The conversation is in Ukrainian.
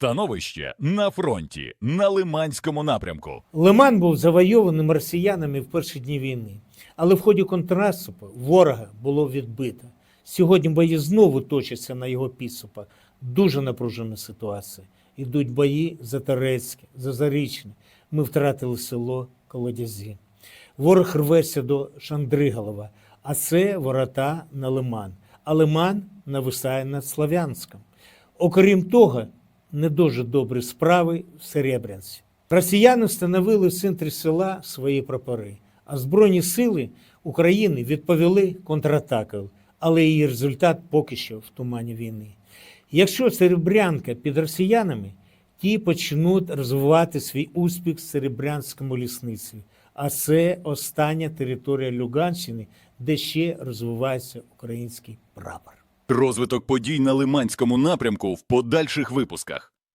Становище на фронті на Лиманському напрямку. Лиман був завойованим росіянами в перші дні війни, але в ході контрнаступу ворога було відбито. Сьогодні бої знову точаться на його підступах. Дуже напружена ситуація. Ідуть бої за Торецьке, за Зарічне. Ми втратили село Колодязі. Ворог рветься до Шандриголова, а це ворота на Лиман. А Лиман нависає над Слов'янськом. Окрім того, не дуже добрі справи в Серебрянці. Росіяни встановили в центрі села свої прапори, а Збройні сили України відповіли контратакою, але її результат поки що в тумані війни. Якщо Серебрянка під росіянами, ті почнуть розвивати свій успіх в Серебрянському лісництві, а це остання територія Люганщини, де ще розвивається український прапор. Розвиток подій на Лиманському напрямку в подальших випусках.